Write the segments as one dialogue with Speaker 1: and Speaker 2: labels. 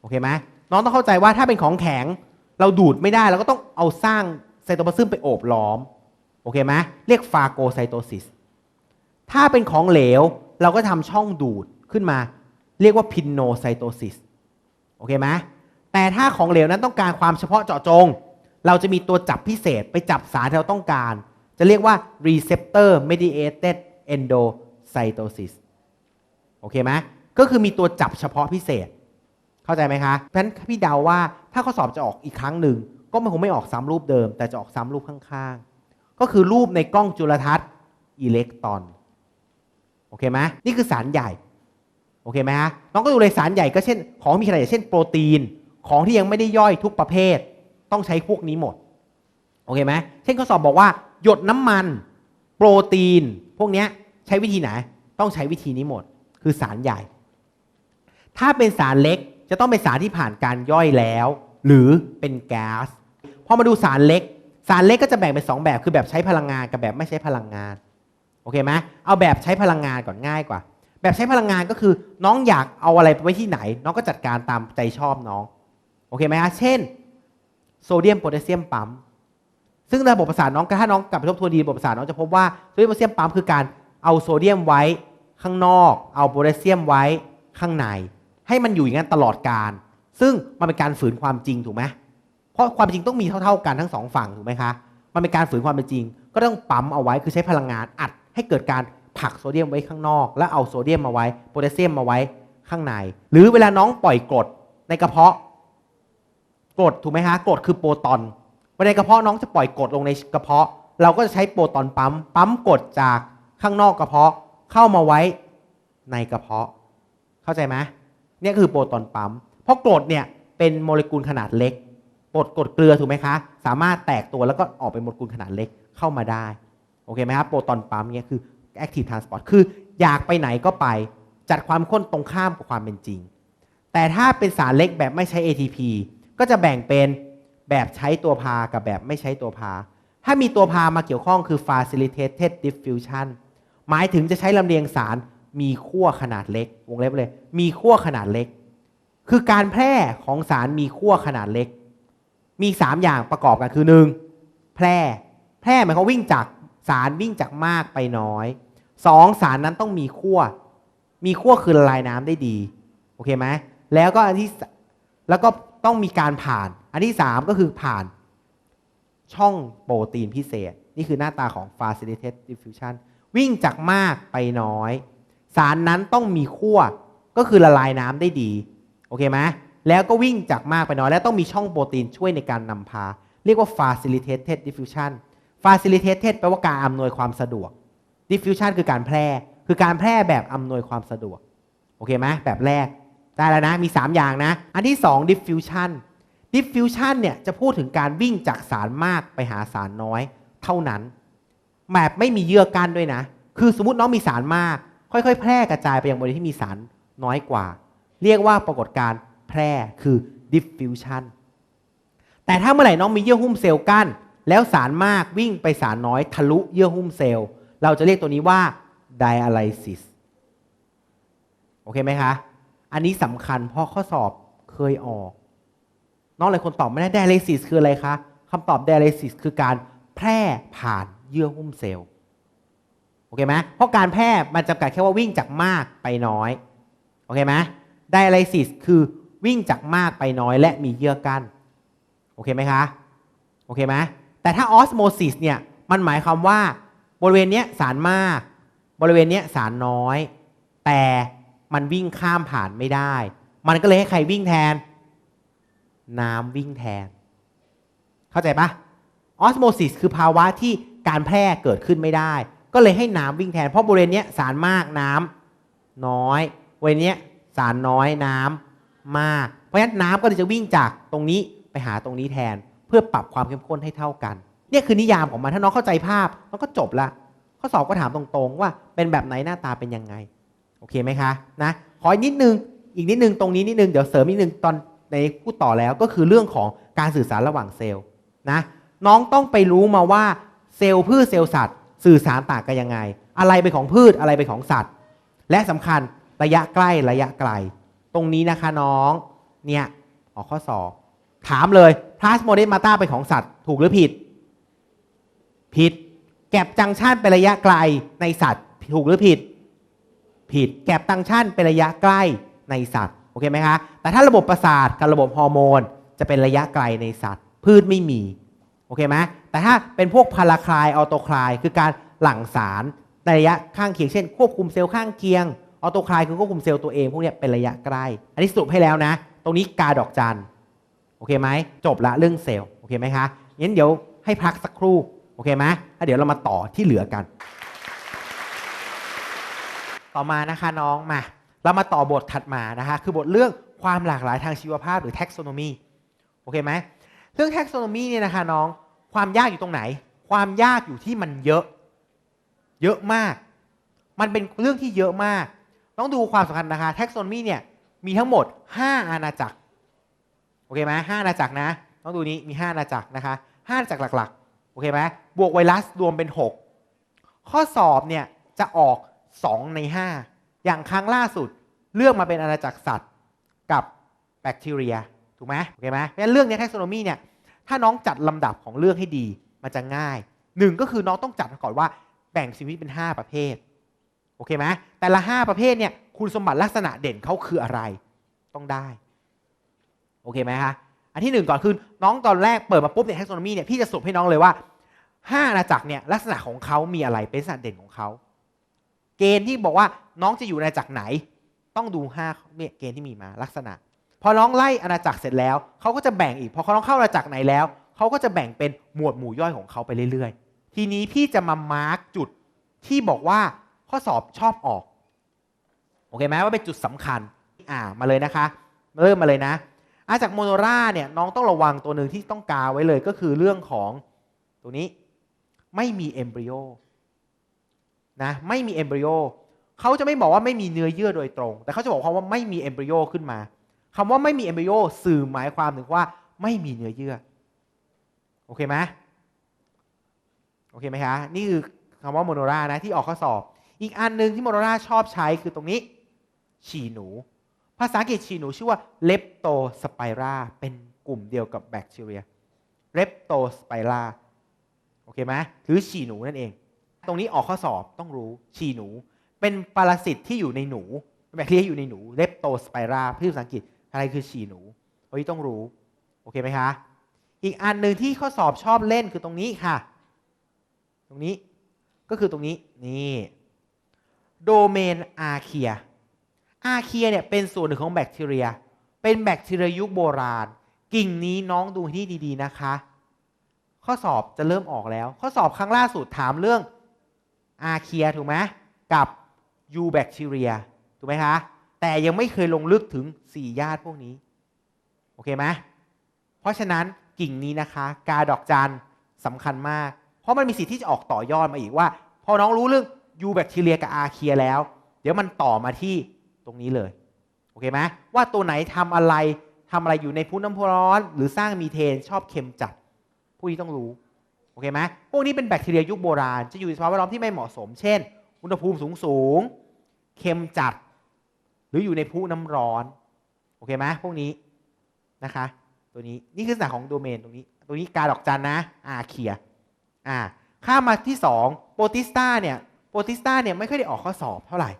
Speaker 1: โอเคไหมน้องต้องเข้าใจว่าถ้าเป็นของแข็งเราดูดไม่ได้เราก็ต้องเอาสร้างไซโตพลาซึมไปโอบล้อมโอเคไหมเรียกฟาโกไซโตซิสถ้าเป็นของเหลวเราก็ทำช่องดูดขึ้นมา เรียกว่าพินโนไซโตซิสโอเคไหมแต่ถ้าของเหลวนั้นต้องการความเฉพาะเจาะจง เราจะมีตัวจับพิเศษไปจับสารที่เราต้องการ จะเรียกว่า receptor mediated endocytosis โอเคไหมก็คือมีตัวจับเฉพาะพิเศษ เข้าใจไหมคะเพราะฉะนั้นพี่เดาว่าถ้าข้อสอบจะออกอีกครั้งหนึ่ง ก็มันคงไม่ออกซ้ำรูปเดิม แต่จะออกซ้ำรูปข้างๆ ก็คือรูปในกล้องจุลทรรศน์อิเล็กตรอนโอเคไหมนี่คือสารใหญ่โอเคไหมฮะน้องก็ดูเลยสารใหญ่ก็เช่น ของมีขนาดใหญ่เช่นโปรตีนของที่ยังไม่ได้ย่อยทุกประเภท ต้องใช้พวกนี้หมดโอเคไหมเช่นข้อสอบบอกว่า หยดน้ำมัน โปรตีน พวกนี้ใช้วิธีไหน ต้องใช้วิธีนี้หมด คือสารใหญ่ ถ้าเป็นสารเล็ก จะต้องเป็นสารที่ผ่านการย่อยแล้ว หรือเป็นแก๊สพอมาดูสารเล็ก สารเล็กก็จะแบ่งเป็นสองแบบคือแบบใช้พลังงานกับแบบไม่ใช้พลังงานโอเคไหมเอาแบบใช้พลังงานก่อนง่ายกว่า แบบใช้พลังงานก็คือ น้องอยากเอาอะไรไปไว้ที่ไหน น้องก็จัดการตามใจชอบน้องโอเคไหมฮะเช่นโซเดียมโพแทสเซียมปั๊มซึ่งระบบประสาทน้องถ้าน้องกลับไปทบทวนดีระบบประสาทน้องจะพบว่าโซเดียมโพแทสเซียมปั๊มคือการเอาโซเดียมไว้ข้างนอก เอาโพแทสเซียมไว้ข้างใน ให้มันอยู่อย่างนั้นตลอดการ ซึ่งมันเป็นการฝืนความจริงถูกไหมเพราะความจริงต้องมีเท่าๆกันทั้งสองฝั่งถูกไหมคะมันเป็นการฝืนความเป็นจริง ก็ต้องปั๊มเอาไว้คือใช้พลังงานอัด ให้เกิดการผลักโซเดียมไว้ข้างนอก แล้วเอาโซเดียมมาไว้โพแทสเซียมมาไว้ข้างใน หรือเวลาน้องปล่อยกรดในกระเพาะกรดถูกไหมฮะกรดคือโปรตอนวันในกระเพาะน้องจะปล่อยกรดลงในกระเพาะ เราก็จะใช้โปรตอนปั๊มปั๊มกรดจากข้างนอกกระเพาะเข้ามาไว้ในกระเพาะ เข้าใจไหม เนี่ยคือโปรตอนปั๊ม เพราะกรดเนี่ยเป็นโมเลกุลขนาดเล็กกรดกรดเกลือถูกไหมคะ สามารถแตกตัวแล้วก็ออกเป็นโมเลกุลขนาดเล็กเข้ามาได้โอเคไหมครับโปรตอนปั๊มเนี่ยคือ active transport คืออยากไปไหนก็ไปจัดความข้นตรงข้ามกับความเป็นจริง แต่ถ้าเป็นสารเล็กแบบไม่ใช้ ATP ก็จะแบ่งเป็นแบบใช้ตัวพากับแบบไม่ใช้ตัวพา ถ้ามีตัวพามาเกี่ยวข้องคือ facilitated diffusion หมายถึงจะใช้ลำเลียงสาร มีขั้วขนาดเล็ก วงเล็บเลย มีขั้วขนาดเล็ก คือการแพร่ของสารมีขั้วขนาดเล็ก มี3อย่างประกอบกันคือ 1. แพร่ แพร่หมายความวิ่งจากสารวิ่งจากมากไปน้อย 2. สารนั้นต้องมีขั้ว มีขั้วคือละลายน้ำได้ดี โอเคไหมแล้วก็อันที่แล้วก็ต้องมีการผ่าน อันที่3ก็คือผ่านช่องโปรตีนพิเศษ นี่คือหน้าตาของ facilitated diffusion วิ่งจากมากไปน้อย สารนั้นต้องมีขั้วก็คือละลายน้ำได้ดี โอเคไหมแล้วก็วิ่งจากมากไปน้อย และต้องมีช่องโปรตีนช่วยในการนำพา เรียกว่า facilitated diffusion facilitated แปลว่าการอำนวยความสะดวก diffusion คือการแพร่ คือการแพร่แบบอำนวยความสะดวก โอเคไหมแบบแรก ได้แล้วนะ มี 3 อย่างนะ อันที่ 2 diffusion diffusion เนี่ยจะพูดถึงการวิ่งจากสารมากไปหาสารน้อย เท่านั้นแบบไม่มีเยื่อกั้นด้วยนะ คือสมมติน้องมีสารมาก ค่อยๆ แพร่กระจายไปยังบริเวณที่มีสารน้อยกว่า เรียกว่าปรากฏการแพร่คือ diffusion แต่ถ้าเมื่อไหร่น้องมีเยื่อหุ้มเซลล์กั้น แล้วสารมากวิ่งไปสารน้อยทะลุเยื่อหุ้มเซลล์ เราจะเรียกตัวนี้ว่า dialysis โอเคไหมคะ อันนี้สำคัญเพราะข้อสอบเคยออก น้องหลายคนตอบไม่ได้ dialysis คืออะไรคะคำตอบ dialysis คือการแพร่ผ่านเยื่อหุ้มเซลล์ โอเคไหมเพราะการแพร่มันจำกัดแค่ว่าวิ่งจากมากไปน้อย โอเคไหม dialysis คือวิ่งจากมากไปน้อย และมีเยื่อกั้น โอเคไหมคะ โอเคไหมแต่ถ้า osmosis เนี่ย มันหมายความว่าบริเวณเนี้ยสารมาก บริเวณเนี้ยสารน้อย แต่มันวิ่งข้ามผ่านไม่ได้ มันก็เลยให้ใครวิ่งแทน น้ำวิ่งแทน เข้าใจปะออสโมซิสคือภาวะที่การแพร่เกิดขึ้นไม่ได้ ก็เลยให้น้ำวิ่งแทน เพราะบริเวณนี้สารมากน้ำน้อยบริเวณนี้สารน้อยน้ำมาก เพราะฉะนั้นน้ำก็เลยจะวิ่งจากตรงนี้ไปหาตรงนี้แทน เพื่อปรับความเข้มข้นให้เท่ากันเนี่ยคือนิยามของมันถ้าน้องเข้าใจภาพมันก็จบละข้อสอบก็ถามตรงๆ ว่าเป็นแบบไหนหน้าตาเป็นยังไง โอเคไหมคะนะขออีกนิดนึงอีกนิดนึงตรงนี้นิดนึงเดี๋ยวเสริมนิดนึงตอนในพูดต่อแล้วก็คือเรื่องของการสื่อสารระหว่างเซลล์นะน้องต้องไปรู้มาว่าเซลล์พืชเซลล์สัตว์ สื่อสารต่างกันยังไง อะไรเป็นของพืชอะไรเป็นของสัตว์ และสำคัญระยะใกล้ระยะไกล ตรงนี้นะคะน้องเนี่ยออกข้อสอบถามเลย plasmodium mata เป็นของสัตว์ถูกหรือผิด ผิด แกบจังชันเป็นระยะไกลในสัตว์ถูกหรือผิด ผิด แกบตังชันเป็นระยะใกล้ในสัตว์โอเคไหมคะแต่ถ้าระบบประสาทกับระบบฮอร์โมน จะเป็นระยะไกลในสัตว์ พืชไม่มี โอเคไหมแต่ถ้าเป็นพวกพาราคลายออโตคลายคือการหลั่งสารในระยะข้างเคียงเช่น ควบคุมเซลล์ข้างเคียงออโตคลายคือควบคุมเซลล์ตัวเองพวกนี้เป็นระยะใกล้ อันนี้สรุปให้แล้วนะ ตรงนี้กาดอกจันโอเคไหมจบละเรื่องเซลล์โอเคไหมคะงั้นเดี๋ยวให้พักสักครู่โอเคไหมแล้วเดี๋ยวเรามาต่อที่เหลือกัน ต่อมานะคะน้องมา เรามาต่อบทถัดมานะคะคือบทเรื่องความหลากหลายทางชีวภาพหรือ taxonomy โอเคไหม เรื่อง taxonomy เนี่ยนะคะน้องความยากอยู่ตรงไหน ความยากอยู่ที่มันเยอะ เยอะมาก มันเป็นเรื่องที่เยอะมาก ต้องดูความสำคัญนะคะ taxonomy เนี่ยมีทั้งหมด 5 อาณาจักรโอเคไหมห้าอาณาจักรนะ ต้องดูนี้มี 5 อาณาจักรนะคะห้าอาณาจักรหลักๆโอเคไหมบวกไวรัสรวมเป็น 6 ข้อสอบเนี่ยจะออก 2 ใน 5 อย่างครั้งล่าสุดเลือกมาเป็นอาณาจักรสัตว์กับแบคทีเรียถูกไหมโอเคไหมเพราะฉะนั้นเรื่องนี้ taxonomy เนี่ย ถ้าน้องจัดลำดับของเรื่องให้ดี มันจะง่ายหนึ่งก็คือน้องต้องจัดก่อนว่าแบ่งชีวิตเป็น 5 ประเภทโอเคไหมแต่ละ 5 ประเภทเนี่ยคุณสมบัติลักษณะเด่นเขาคืออะไร ต้องได้โอเคไหมคะอันที่หนึ่งก่อนคือน้องตอนแรกเปิดมาปุ๊บเนี่ย taxonomy เนี่ยพี่จะสรุปให้น้องเลยว่าห้าอาณาจักรเนี่ยลักษณะของเขามีอะไรเป็นลักษณะเด่นของเขาเกณฑ์ที่บอกว่าน้องจะอยู่ในอาณาจักรไหน ต้องดูห้าเกณฑ์ที่มีมาลักษณะ พอน้องไล่อาณาจักรเสร็จแล้วเขาก็จะแบ่งอีกพอเขาน้องเข้าอาณาจักรไหนแล้วเขาก็จะแบ่งเป็นหมวดหมู่ย่อยของเขาไปเรื่อยๆ ทีนี้พี่จะมามาร์กจุดที่บอกว่าข้อสอบชอบออกโอเคไหมว่าเป็นจุดสำคัญอ่ามาเลยนะคะเริ่มมาเลยนะอาจากโมโนราเนี่ยน้องต้องระวังตัวหนึ่งที่ต้องกาไว้เลยก็คือเรื่องของตัวนี้ไม่มีเอมบริโอนะไม่มีเอมบริโอเขาจะไม่บอกว่าไม่มีเนื้อเยื่อโดยตรง แต่เขาจะบอกความว่าไม่มีเอมบริโอขึ้นมา คำว่าไม่มีเอมบริโอสื่อหมายความถึงว่าไม่มีเนื้อเยื่อ โอเคไหมโอเคไหมคะ นี่คือคำว่าโมโนรานะที่ออกข้อสอบ อีกอันหนึ่งที่โมโนราชอบใช้คือตรงนี้ ฉี่หนู ภาษาอังกฤษฉี่หนูชื่อว่าเลปโตสไปราเป็นกลุ่มเดียวกับแบคทีเรียเลปโตสไปราโอเคไหมหรือฉี่หนูนั่นเอง ตรงนี้ออกข้อสอบต้องรู้ฉี่หนู เป็นปรสิตที่อยู่ในหนูแบคทีเรียอยู่ในหนูเลปโตสไปราพี่ภาษาอังกฤษ อะไรคือฉี่หนูเฮ้ยต้องรู้ โอเคไหมคะ อีกอันหนึ่งที่ข้อสอบชอบเล่นคือตรงนี้ค่ะ ตรงนี้ก็คือตรงนี้นี่โดเมนอาเคียอาเคียเนี่ยเป็นส่วนหนึ่งของแบคทีเรีย เป็นแบคทีเรียยุคโบราณ กิ่งนี้น้องดูที่ดีๆนะคะ ข้อสอบจะเริ่มออกแล้ว ข้อสอบครั้งล่าสุดถามเรื่องอาเคียถูกไหมกับยูแบคทีเรียถูกไหมคะ แต่ยังไม่เคยลงลึกถึง4ญาติพวกนี้ โอเคไหมเพราะฉะนั้นกิ่งนี้นะคะ กาดอกจันสำคัญมาก เพราะมันมีสิทธิ์ที่จะออกต่อยอดมาอีกว่า พอน้องรู้เรื่องยูแบคทีเรียกับอาเคียแล้ว เดี๋ยวมันต่อมาที่ตรงนี้เลย โอเคไหมว่าตัวไหนทำอะไรทำอะไรอยู่ในพุน้ำร้อน หรือสร้างมีเทนชอบเค็มจัดพวกนี้ต้องรู้ โอเคไหมพวกนี้เป็นแบคทีเรียยุคโบราณ จะอยู่ในสภาพแวดล้อมที่ไม่เหมาะสม เช่น อุณหภูมิสูงสูงเค็มจัด หรืออยู่ในพุน้ำร้อน โอเคไหมพวกนี้นะคะ ตัวนี้นี่คือลักษณะของโดเมนตรงนี้ ตัวนี้การดอกจันนะอาเคียอ่าข้ามาที่2โปรติสตาเนี่ยโปรติสตาเนี่ยไม่ค่อยได้ออกข้อสอบเท่าไหร่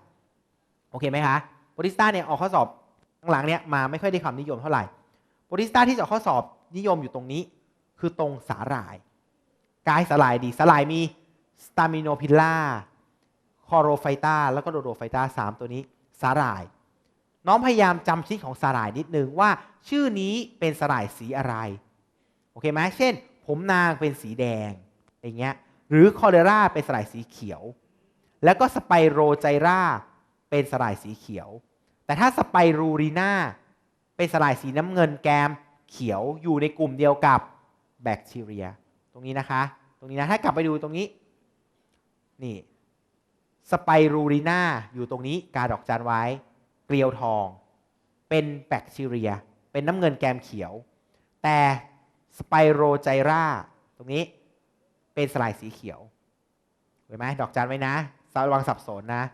Speaker 1: โอเคไหมคะโปรติสตาเนี่ยออกข้อสอบหลังเนี่ยมาไม่ค่อยได้ความนิยมเท่าไหร่โปรติสตาที่จะออกข้อสอบนิยมอยู่ตรงนี้ คือตรงสาหร่ายกายสาหร่ายดีสาหร่ายมีสตามิโนพิลล่าคอโรไฟตาแล้วก็โดโดไฟตาสามตัวนี้สาหร่าย น้องพยายามจำชื่อของสาหร่ายนิดนึงว่า ชื่อนี้เป็นสาหร่ายสีอะไร โอเคไหมเช่น ผมนางเป็นสีแดงอย่างเงี้ย หรือคอเดราเป็นสาหร่ายสีเขียว แล้วก็สไปโรไจราเป็นสลายสีเขียว แต่ถ้าสไปรูรีนาเป็นสลายสีน้ำเงินแกมเขียวอยู่ในกลุ่มเดียวกับแบคทีเรีย ตรงนี้นะคะ ตรงนี้นะ ถ้ากลับไปดูตรงนี้ นี่ สไปรูรีนาอยู่ตรงนี้ กาดอกจันไว้ เกลียวทอง เป็นแบคทีเรีย เป็นน้ำเงินแกมเขียว แต่สไปโรไจราตรงนี้เป็นสลายสีเขียวเห็นไหมดอกจันไว้นะระวังสับสนนะ